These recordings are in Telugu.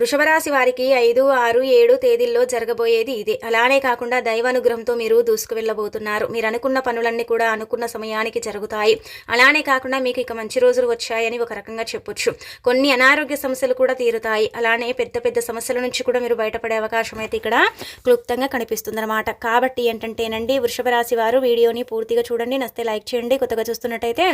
వృషభరాశి వారికి ఐదు ఆరు ఏడు తేదీల్లో జరగబోయేది ఇదే. అలానే కాకుండా దైవానుగ్రహంతో మీరు దూసుకు వెళ్ళబోతున్నారు మీరు అనుకున్న పనులన్నీ కూడా అనుకున్న సమయానికి జరుగుతాయి. అలానే కాకుండా మీకు ఇక మంచి రోజులు వచ్చాయని ఒక రకంగా చెప్పొచ్చు. కొన్ని అనారోగ్య సమస్యలు కూడా తీరుతాయి. అలానే పెద్ద పెద్ద సమస్యల నుంచి కూడా మీరు బయటపడే అవకాశం అయితే ఇక్కడ క్లుప్తంగా కనిపిస్తుందన్నమాట. కాబట్టి ఏంటంటేనండి వృషభ రాశి వారు వీడియోని పూర్తిగా చూడండి. నస్తే లైక్ చేయండి. కొత్తగా చూస్తున్నట్టయితే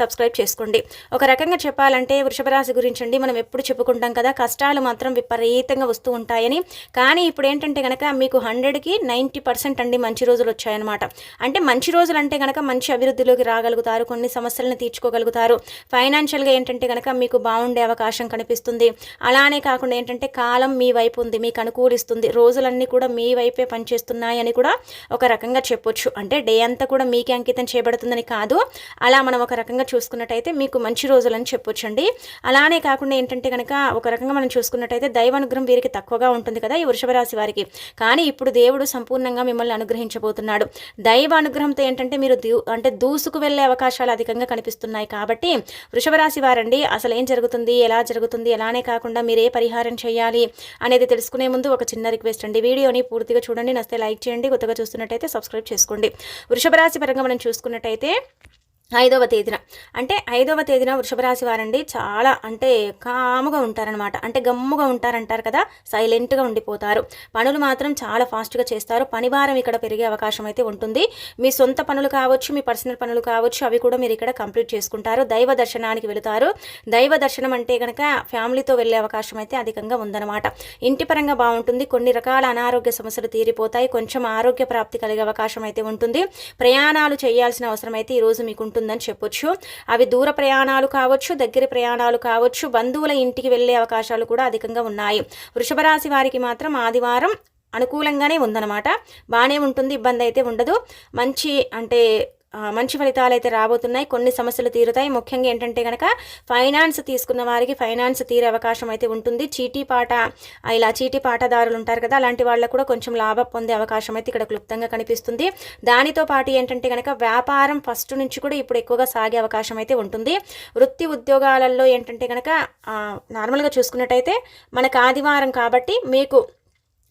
సబ్స్క్రైబ్ చేసుకోండి. ఒక రకంగా చెప్పాలంటే వృషభ రాశి గురించి అండి మనం ఎప్పుడు చెప్పుకుంటాం కదా కష్టాలు మాత్రం విపరీతంగా వస్తూ ఉంటాయని. కానీ ఇప్పుడు ఏంటంటే కనుక మీకు హండ్రెడ్కి నైంటీ పర్సెంట్ అండి మంచి రోజులు వచ్చాయన్నమాట. అంటే మంచి రోజులు అంటే కనుక మంచి అభివృద్ధిలోకి రాగలుగుతారు కొన్ని సమస్యలను తీర్చుకోగలుగుతారు. ఫైనాన్షియల్గా ఏంటంటే కనుక మీకు బాగుండే అవకాశం కనిపిస్తుంది. అలానే కాకుండా ఏంటంటే కాలం మీ వైపు ఉంది మీకు అనుకూలిస్తుంది. రోజులన్నీ కూడా మీ వైపే పనిచేస్తున్నాయని కూడా ఒక రకంగా చెప్పొచ్చు. అంటే డే అంతా కూడా మీకే అంకితం చేయబడుతుందని కాదు. అలా మనం ఒక రకంగా చూసుకున్నట్టయితే మీకు మంచి రోజులని చెప్పొచ్చండి. అలానే కాకుండా ఏంటంటే కనుక ఒక రకంగా మనం చూసుకున్నట్టయితే దైవానుగ్రహం వీరికి తక్కువగా ఉంటుంది కదా ఈ వృషభ రాశి వారికి. కానీ ఇప్పుడు దేవుడు సంపూర్ణంగా మిమ్మల్ని అనుగ్రహించబోతున్నాడు. దైవ అనుగ్రహంతో ఏంటంటే మీరు అంటే దూసుకు వెళ్ళే అవకాశాలు అధికంగా కనిపిస్తున్నాయి కాబట్టి వృషభ రాశి వారండి అసలు ఏం జరుగుతుంది ఎలా జరుగుతుంది ఎలానే కాకుండా మీరు ఏ పరిహారం చేయాలి అనేది తెలుసుకునే ముందు ఒక చిన్న రిక్వెస్ట్ అండి. వీడియోని పూర్తిగా చూడండి నస్తే లైక్ చేయండి కొత్తగా చూస్తున్నట్టయితే సబ్స్క్రైబ్ చేసుకోండి. వృషభ రాశి పరంగా మనం చూసుకున్నట్టయితే ఐదవ తేదీన. అంటే ఐదవ తేదీన వృషభరాశి వారండి చాలా అంటే కాముగా ఉంటారనమాట అంటే గమ్ముగా ఉంటారంటారు కదా సైలెంట్గా ఉండిపోతారు. పనులు మాత్రం చాలా ఫాస్ట్గా చేస్తారు. పనిభారం ఇక్కడ పెరిగే అవకాశం అయితే ఉంటుంది. మీ సొంత పనులు కావచ్చు మీ పర్సనల్ పనులు కావచ్చు అవి కూడా మీరు ఇక్కడ కంప్లీట్ చేసుకుంటారు. దైవ దర్శనానికి వెళుతారు. దైవ దర్శనం అంటే కనుక ఫ్యామిలీతో వెళ్ళే అవకాశం అయితే అధికంగా ఉందన్నమాట. ఇంటి పరంగా బాగుంటుంది. కొన్ని రకాల అనారోగ్య సమస్యలు తీరిపోతాయి. కొంచెం ఆరోగ్య ప్రాప్తి కలిగే అవకాశం అయితే ఉంటుంది. ప్రయాణాలు చేయాల్సిన అవసరం అయితే ఈరోజు మీకు ఉంటుందని చెప్పొచ్చు. అవి దూర ప్రయాణాలు కావచ్చు దగ్గర ప్రయాణాలు కావచ్చు బంధువుల ఇంటికి వెళ్ళే అవకాశాలు కూడా అధికంగా ఉన్నాయి. వృషభ రాశి వారికి మాత్రం ఆదివారం అనుకూలంగానే ఉందన్నమాట. బాగానే ఉంటుంది ఇబ్బంది అయితే ఉండదు. మంచి అంటే మంచి ఫలితాలు అయితే రాబోతున్నాయి. కొన్ని సమస్యలు తీరుతాయి. ముఖ్యంగా ఏంటంటే కనుక ఫైనాన్స్ తీసుకున్న వారికి ఫైనాన్స్ తీరే అవకాశం అయితే ఉంటుంది. చీటీ పాట ఇలా చీటీ పాటదారులు ఉంటారు కదా అలాంటి వాళ్ళకు కూడా కొంచెం లాభం పొందే అవకాశం అయితే ఇక్కడ క్లుప్తంగా కనిపిస్తుంది. దానితో పాటు ఏంటంటే కనుక వ్యాపారం ఫస్ట్ నుంచి కూడా ఇప్పుడు ఎక్కువగా సాగే అవకాశం అయితే ఉంటుంది. వృత్తి ఉద్యోగాలలో ఏంటంటే కనుక నార్మల్గా చూసుకున్నట్టయితే మనకు ఆదివారం కాబట్టి మీకు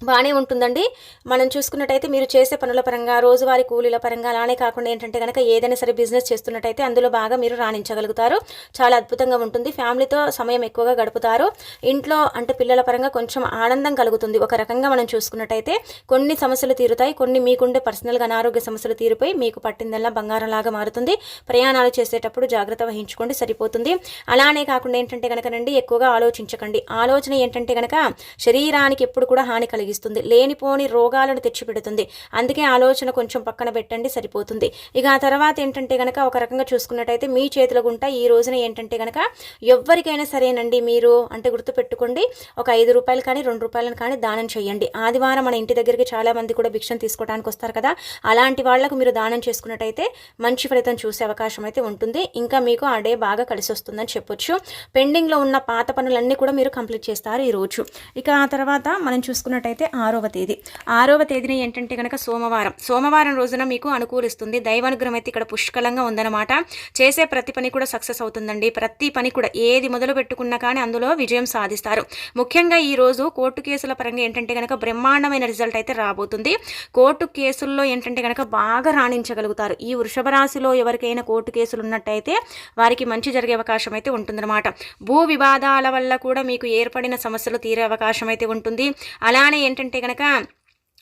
బాగానే ఉంటుందండి. మనం చూసుకున్నట్టయితే మీరు చేసే పనుల పరంగా రోజువారీ కూలీల పరంగా అలానే కాకుండా ఏంటంటే కనుక ఏదైనా సరే బిజినెస్ చేస్తున్నట్టయితే అందులో బాగా మీరు రాణించగలుగుతారు. చాలా అద్భుతంగా ఉంటుంది. ఫ్యామిలీతో సమయం ఎక్కువగా గడుపుతారు. ఇంట్లో అంటే పిల్లల పరంగా కొంచెం ఆనందం కలుగుతుంది. ఒక రకంగా మనం చూసుకున్నట్టయితే కొన్ని సమస్యలు తీరుతాయి. కొన్ని మీకుండే పర్సనల్గా అనారోగ్య సమస్యలు తీరిపోయి మీకు పట్టిందల్లా బంగారం లాగా మారుతుంది. ప్రయాణాలు చేసేటప్పుడు జాగ్రత్త వహించుకోండి. సరిపోతుంది. అలానే కాకుండా ఏంటంటే కనుకనండి ఎక్కువగా ఆలోచించకండి. ఆలోచన ఏంటంటే కనుక శరీరానికి ఎప్పుడు కూడా హాని కలిగి కలిగిస్తుంది. లేనిపోని రోగాలను తెచ్చిపెడుతుంది. అందుకే ఆలోచన కొంచెం పక్కన పెట్టండి సరిపోతుంది. ఇక ఆ తర్వాత ఏంటంటే కనుక ఒక రకంగా చూసుకున్నట్టయితే మీ చేతుల గుంట ఈ రోజున ఏంటంటే కనుక ఎవరికైనా సరేనండి మీరు అంటే గుర్తుపెట్టుకోండి. ఒక ఐదు రూపాయలు కానీ రెండు రూపాయలను కానీ దానం చేయండి. ఆదివారం మన ఇంటి దగ్గరికి చాలా మంది కూడా భిక్షను తీసుకోవడానికి వస్తారు కదా. అలాంటి వాళ్ళకు మీరు దానం చేసుకున్నట్టయితే మంచి ఫలితం చూసే అవకాశం అయితే ఉంటుంది. ఇంకా మీకు ఆ డే బాగా కలిసి వస్తుందని చెప్పొచ్చు. పెండింగ్లో ఉన్న పాత పనులన్నీ కూడా మీరు కంప్లీట్ చేస్తారు ఈరోజు ఇక ఆ తర్వాత మనం చూసుకున్నట్టయితే ఆరవ తేదీ. ఆరవ తేదీని ఏంటంటే కనుక సోమవారం. సోమవారం రోజున మీకు అనుకూలిస్తుంది. దైవానుగ్రహం అయితే ఇక్కడ పుష్కలంగా ఉందన్నమాట. చేసే ప్రతి పని కూడా సక్సెస్ అవుతుందండి. ప్రతి పని కూడా ఏది మొదలు పెట్టుకున్నా కానీ అందులో విజయం సాధిస్తారు. ముఖ్యంగా ఈ రోజు కోర్టు కేసుల పరంగా ఏంటంటే కనుక బ్రహ్మాండమైన రిజల్ట్ అయితే రాబోతుంది. కోర్టు కేసుల్లో ఏంటంటే కనుక బాగా రాణించగలుగుతారు. ఈ వృషభ రాశిలో ఎవరికైనా కోర్టు కేసులు ఉన్నట్టయితే వారికి మంచి జరిగే అవకాశం అయితే ఉంటుందన్నమాట. భూ వివాదాల వల్ల కూడా మీకు ఏర్పడిన సమస్యలు తీరే అవకాశం అయితే ఉంటుంది. అలానే ఏంటంటే కనుక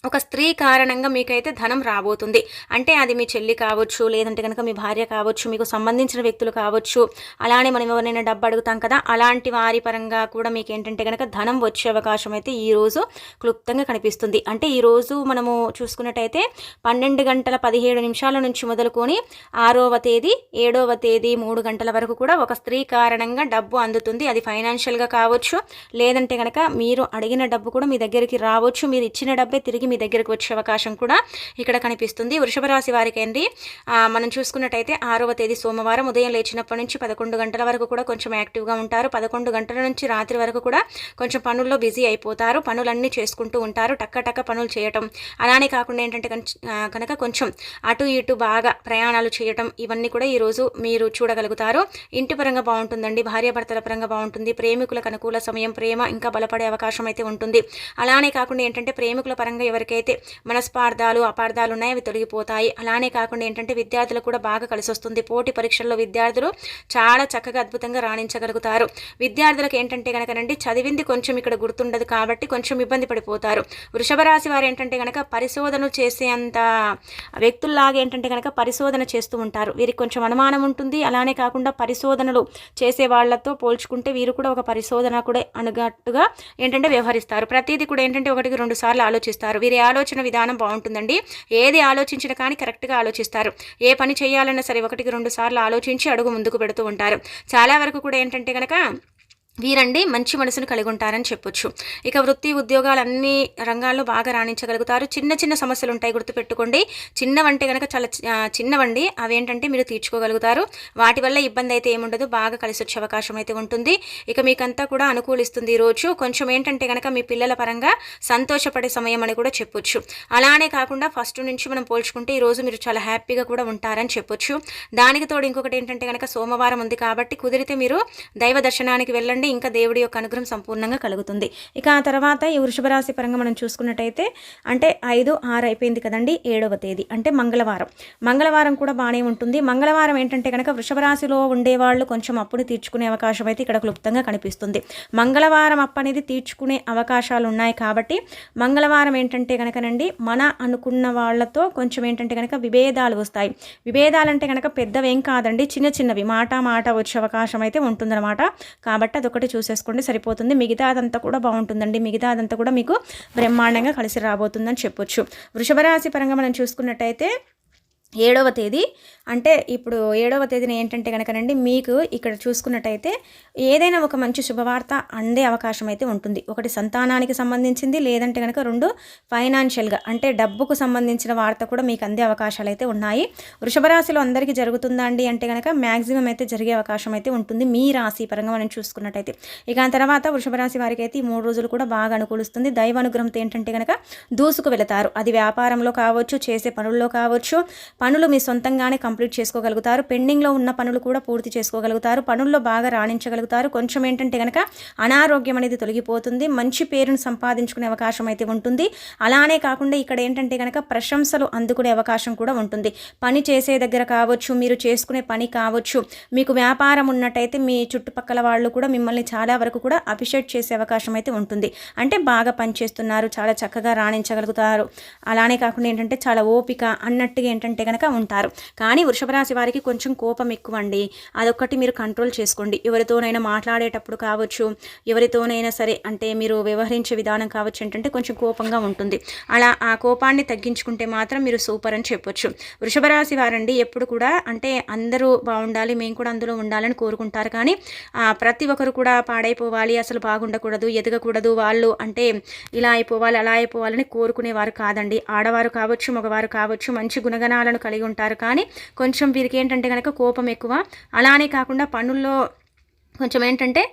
ఒక స్త్రీ కారణంగా మీకైతే ధనం రాబోతుంది. అంటే అది మీ చెల్లి కావచ్చు లేదంటే కనుక మీ భార్య కావచ్చు మీకు సంబంధించిన వ్యక్తులు కావచ్చు అలానే మనం ఎవరినైనా డబ్బు అడుగుతాం కదా అలాంటి వారి పరంగా కూడా మీకు ఏంటంటే కనుక ధనం వచ్చే అవకాశం అయితే ఈ రోజు క్లుప్తంగా కనిపిస్తుంది. అంటే ఈరోజు మనము చూసుకున్నట్టయితే పన్నెండు గంటల పదిహేడు నిమిషాల నుంచి మొదలుకొని ఆరవ తేదీ ఏడవ తేదీ మూడు గంటల వరకు కూడా ఒక స్త్రీ కారణంగా డబ్బు అందుతుంది. అది ఫైనాన్షియల్గా కావచ్చు లేదంటే కనుక మీరు అడిగిన డబ్బు కూడా మీ దగ్గరికి రావచ్చు. మీరు ఇచ్చిన డబ్బే తిరిగి మీ దగ్గరకు వచ్చే అవకాశం కూడా ఇక్కడ కనిపిస్తుంది. వృషభ రాశి వారికి అండి మనం చూసుకున్నట్టయితే ఆరవ తేదీ సోమవారం ఉదయం లేచినప్పటి నుంచి పదకొండు గంటల వరకు కూడా కొంచెం యాక్టివ్గా ఉంటారు. పదకొండు గంటల నుంచి రాత్రి వరకు కూడా కొంచెం పనుల్లో బిజీ అయిపోతారు. పనులన్నీ చేసుకుంటూ ఉంటారు. టక్క టక్క పనులు చేయటం. అలానే కాకుండా ఏంటంటే కనుక కొంచెం అటు ఇటు బాగా ప్రయాణాలు చేయటం ఇవన్నీ కూడా ఈరోజు మీరు చూడగలుగుతారు. ఇంటి పరంగా బాగుంటుందండి. భార్యాభర్తల పరంగా బాగుంటుంది. ప్రేమికులకు అనుకూల సమయం ప్రేమ ఇంకా బలపడే అవకాశం అయితే ఉంటుంది. అలానే కాకుండా ఏంటంటే ప్రేమికుల పరంగా వరకైతే మనస్పార్థాలు అపార్థాలు ఉన్నాయి అవి తొలగిపోతాయి. అలానే కాకుండా ఏంటంటే విద్యార్థులకు కూడా బాగా కలిసి వస్తుంది పోటీ పరీక్షల్లో విద్యార్థులు చాలా చక్కగా అద్భుతంగా రాణించగలుగుతారు. విద్యార్థులకు ఏంటంటే కనుకనండి చదివింది కొంచెం ఇక్కడ గుర్తుండదు కాబట్టి కొంచెం ఇబ్బంది పడిపోతారు. వృషభ రాశి వారు ఏంటంటే కనుక పరిశోధన చేసేంత వ్యక్తుల్లాగా ఏంటంటే కనుక పరిశోధన చేస్తూ ఉంటారు. వీరికి కొంచెం అనుమానం ఉంటుంది. అలానే కాకుండా పరిశోధనలు చేసే వాళ్ళతో పోల్చుకుంటే వీరు కూడా ఒక పరిశోధన కూడా అనుగట్టుగా ఏంటంటే వ్యవహరిస్తారు. ప్రతిదీ కూడా ఏంటంటే ఒకటికి రెండు సార్లు ఆలోచిస్తారు. వీరి ఆలోచన విధానం బాగుంటుందండి. ఏది ఆలోచించినా కానీ కరెక్ట్గా ఆలోచిస్తారు. ఏ పని చేయాలన్నా సరే ఒకటికి రెండు సార్లు ఆలోచించి అడుగు ముందుకు పెడుతూ ఉంటారు. చాలా వరకు కూడా ఏంటంటే కనుక వీరండి మంచి మనసును కలిగి ఉంటారని చెప్పొచ్చు. ఇక వృత్తి ఉద్యోగాలు అన్ని రంగాల్లో బాగా రాణించగలుగుతారు. చిన్న చిన్న సమస్యలు ఉంటాయి గుర్తుపెట్టుకోండి చిన్నవంటే కనుక చాలా చి- చిన్నవండి. అవేంటంటే మీరు తీర్చుకోగలుగుతారు. వాటి వల్ల ఇబ్బంది అయితే ఏముండదు. బాగా కలిసి వచ్చే అవకాశం అయితే ఉంటుంది. ఇక మీకంతా కూడా అనుకూలిస్తుంది ఈరోజు. కొంచెం ఏంటంటే కనుక మీ పిల్లల పరంగా సంతోషపడే సమయం అని కూడా చెప్పొచ్చు. అలానే కాకుండా ఫస్ట్ నుంచి మనం పోల్చుకుంటే ఈరోజు మీరు చాలా హ్యాపీగా కూడా ఉంటారని చెప్పొచ్చు. దానికి తోడు ఇంకొకటి ఏంటంటే కనుక సోమవారం ఉంది కాబట్టి కుదిరితే మీరు దైవ దర్శనానికి వెళ్ళండి. ఇంకా దేవుడి యొక్క అనుగ్రహం సంపూర్ణంగా కలుగుతుంది. ఇక ఆ తర్వాత ఈ వృషభ రాశి పరంగా మనం చూసుకున్నట్టయితే అంటే ఐదు ఆరు అయిపోయింది కదండి ఏడవ తేదీ అంటే మంగళవారం. మంగళవారం కూడా బాగానే ఉంటుంది. మంగళవారం ఏంటంటే కనుక వృషభ రాశిలో ఉండేవాళ్ళు కొంచెం అప్పుని తీర్చుకునే అవకాశం అయితే ఇక్కడ క్లుప్తంగా కనిపిస్తుంది. మంగళవారం అప్పు అనేది తీర్చుకునే అవకాశాలు ఉన్నాయి కాబట్టి మంగళవారం ఏంటంటే కనుకనండి మన అనుకున్న వాళ్ళతో కొంచెం ఏంటంటే కనుక విభేదాలు వస్తాయి. విభేదాలంటే కనుక పెద్దవేం కాదండి చిన్న చిన్నవి మాట మాట వచ్చే అవకాశం అయితే ఉంటుందన్నమాట. కాబట్టి ఒకటి చూసేసుకోండి సరిపోతుంది. మిగతా అదంతా కూడా బాగుంటుందండి. మిగతా అదంతా కూడా మీకు బ్రహ్మాండంగా కలిసి రాబోతుందని చెప్పొచ్చు. వృషభ రాశి పరంగా మనం చూసుకున్నట్టయితే ఏడవ తేదీ. అంటే ఇప్పుడు ఏడవ తేదీన ఏంటంటే కనుకనండి మీకు ఇక్కడ చూసుకున్నట్టయితే ఏదైనా ఒక మంచి శుభవార్త అందే అవకాశం అయితే ఉంటుంది. ఒకటి సంతానానికి సంబంధించింది లేదంటే కనుక రెండు ఫైనాన్షియల్గా అంటే డబ్బుకు సంబంధించిన వార్త కూడా మీకు అందే అవకాశాలు అయితే ఉన్నాయి. వృషభ రాశిలో అందరికీ జరుగుతుందా అండి అంటే కనుక మ్యాక్సిమం అయితే జరిగే అవకాశం అయితే ఉంటుంది. మీ రాశి పరంగా మనం చూసుకున్నట్టయితే. ఇక ఆ తర్వాత వృషభ రాశి వారికి అయితే ఈ మూడు రోజులు కూడా బాగా అనుకూలిస్తుంది. దైవ అనుగ్రహంతో ఏంటంటే కనుక దూసుకు వెళతారు. అది వ్యాపారంలో కావచ్చు చేసే పనుల్లో కావచ్చు పనులు మీ సొంతంగానే కంప్లీట్ చేసుకోగలుగుతారు. పెండింగ్లో ఉన్న పనులు కూడా పూర్తి చేసుకోగలుగుతారు. పనుల్లో బాగా రాణించగలుగుతారు. కొంచెం ఏంటంటే కనుక అనారోగ్యం అనేది తొలగిపోతుంది. మంచి పేరును సంపాదించుకునే అవకాశం అయితే ఉంటుంది. అలానే కాకుండా ఇక్కడ ఏంటంటే కనుక ప్రశంసలు అందుకునే అవకాశం కూడా ఉంటుంది. పని చేసే దగ్గర కావచ్చు మీరు చేసుకునే పని కావచ్చు మీకు వ్యాపారం ఉన్నట్టయితే మీ చుట్టుపక్కల వాళ్ళు కూడా మిమ్మల్ని చాలా వరకు కూడా అప్రిషియేట్ చేసే అవకాశం అయితే ఉంటుంది. అంటే బాగా పనిచేస్తున్నారు చాలా చక్కగా రాణించగలుగుతారు. అలానే కాకుండా ఏంటంటే చాలా ఓపిక అన్నట్టుగా ఏంటంటే గనక ఉంటారు. కానీ వృషభ రాశి వారికి కొంచెం కోపం ఎక్కువ అండి అదొక్కటి మీరు కంట్రోల్ చేసుకోండి. ఎవరితోనైనా మాట్లాడేటప్పుడు కావచ్చు ఎవరితోనైనా సరే అంటే మీరు వ్యవహరించే విధానం కావచ్చు ఏంటంటే కొంచెం కోపంగా ఉంటుంది. అలా ఆ కోపాన్ని తగ్గించుకుంటే మాత్రం మీరు సూపర్ అని చెప్పొచ్చు. వృషభ రాశి వారండి ఎప్పుడు కూడా అంటే అందరూ బాగుండాలి మేము కూడా అందులో ఉండాలని కోరుకుంటారు. కానీ ప్రతి ఒక్కరు కూడా పాడైపోవాలి అసలు బాగుండకూడదు ఎదగకూడదు వాళ్ళు అంటే ఇలా అయిపోవాలి అలా అయిపోవాలని కోరుకునేవారు కాదండి. ఆడవారు కావచ్చు మగవారు కావచ్చు మంచి గుణగణాలను కలిగి ఉంటారు. కానీ కొంచెం వీరికి ఏంటంటే కనుక కోపం ఎక్కువ. అలానే కాకుండా పనుల్లో కొంచెం ఏంటంటే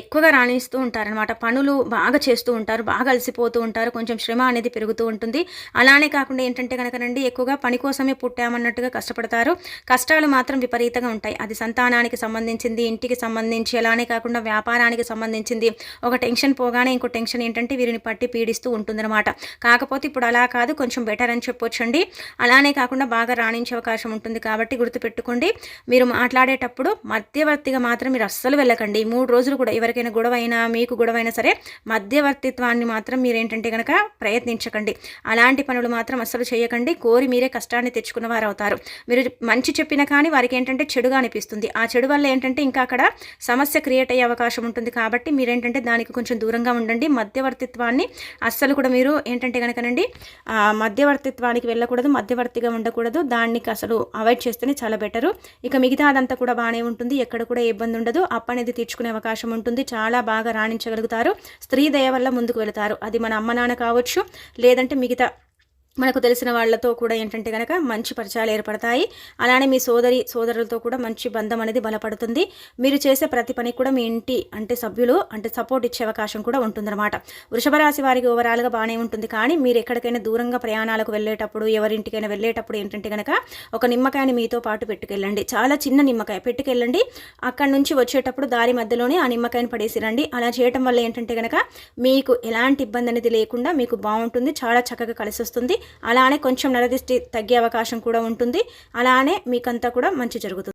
ఎక్కువగా రాణిస్తూ ఉంటారనమాట పనులు బాగా చేస్తూ ఉంటారు బాగా అలసిపోతూ ఉంటారు కొంచెం శ్రమ అనేది పెరుగుతూ ఉంటుంది. అలానే కాకుండా ఏంటంటే కనుకనండి ఎక్కువగా పని కోసమే పుట్టామన్నట్టుగా కష్టపడతారు. కష్టాలు మాత్రం విపరీతంగా ఉంటాయి. అది సంతానానికి సంబంధించింది ఇంటికి సంబంధించి అలానే కాకుండా వ్యాపారానికి సంబంధించింది. ఒక టెన్షన్ పోగానే ఇంకో టెన్షన్ ఏంటంటే వీరిని పట్టి పీడిస్తూ ఉంటుందన్నమాట. కాకపోతే ఇప్పుడు అలా కాదు కొంచెం బెటర్ అని చెప్పొచ్చండి. అలానే కాకుండా బాగా రాణించే అవకాశం ఉంటుంది కాబట్టి గుర్తుపెట్టుకోండి. మీరు మాట్లాడేటప్పుడు మధ్యవర్తిగా మాత్రం మీరు అస్సలు వెళ్ళకండి మూడు రోజులు కూడా ఎవరికైనా గొడవ అయినా మీకు గొడవ అయినా సరే మధ్యవర్తిత్వాన్ని మాత్రం మీరు ఏంటంటే కనుక ప్రయత్నించకండి. అలాంటి పనులు మాత్రం అస్సలు చేయకండి. కోరి మీరే కష్టాన్ని తెచ్చుకున్న వారు అవుతారు మీరు మంచి చెప్పినా కానీ వారికి ఏంటంటే చెడుగా అనిపిస్తుంది. ఆ చెడు వల్ల ఏంటంటే ఇంకా అక్కడ సమస్య క్రియేట్ అయ్యే అవకాశం ఉంటుంది కాబట్టి మీరు ఏంటంటే దానికి కొంచెం దూరంగా ఉండండి. మధ్యవర్తిత్వాన్ని అస్సలు కూడా మీరు ఏంటంటే కనుకనండి మధ్యవర్తిత్వానికి వెళ్ళకూడదు మధ్యవర్తిగా ఉండకూడదు. దానికి అసలు అవాయిడ్ చేస్తేనే చాలా బెటరు. ఇక మిగతా అదంతా కూడా బాగానే ఉంటుంది. ఎక్కడ కూడా ఏ ఇబ్బంది ఉండదు అప్ అనేది తీర్చుకునే అవకాశం ఉంటుంది. చాలా బాగా రాణించగలుగుతారు. స్త్రీ దయ వల్ల ముందుకు వెళతారు. అది మన అమ్మ నాన్న కావచ్చు లేదంటే మిగతా మనకు తెలిసిన వాళ్ళతో కూడా ఏంటంటే కనుక మంచి పరిచయాలు ఏర్పడతాయి. అలానే మీ సోదరి సోదరులతో కూడా మంచి బంధం అనేది బలపడుతుంది. మీరు చేసే ప్రతి పని కూడా మీ ఇంటి అంటే సభ్యులు అంటే సపోర్ట్ ఇచ్చే అవకాశం కూడా ఉంటుందన్నమాట. వృషభ రాశి వారికి ఓవరాల్గా బాగానే ఉంటుంది. కానీ మీరు ఎక్కడికైనా దూరంగా ప్రయాణాలకు వెళ్ళేటప్పుడు ఎవరింటికైనా వెళ్ళేటప్పుడు ఏంటంటే కనుక ఒక నిమ్మకాయని మీతో పాటు పెట్టుకెళ్ళండి. చాలా చిన్న నిమ్మకాయ పెట్టుకెళ్ళండి. అక్కడి నుంచి వచ్చేటప్పుడు దారి మధ్యలోనే ఆ నిమ్మకాయని పడేసి రండి అలా చేయటం వల్ల ఏంటంటే కనుక మీకు ఎలాంటి ఇబ్బంది అనేది లేకుండా మీకు బాగుంటుంది. చాలా చక్కగా కలిసి వస్తుంది అలానే కొంచెం నరదిష్టి తగ్గే అవకాశం కూడా ఉంటుంది. అలానే మీకంతా కూడా మంచి జరుగుతుంది.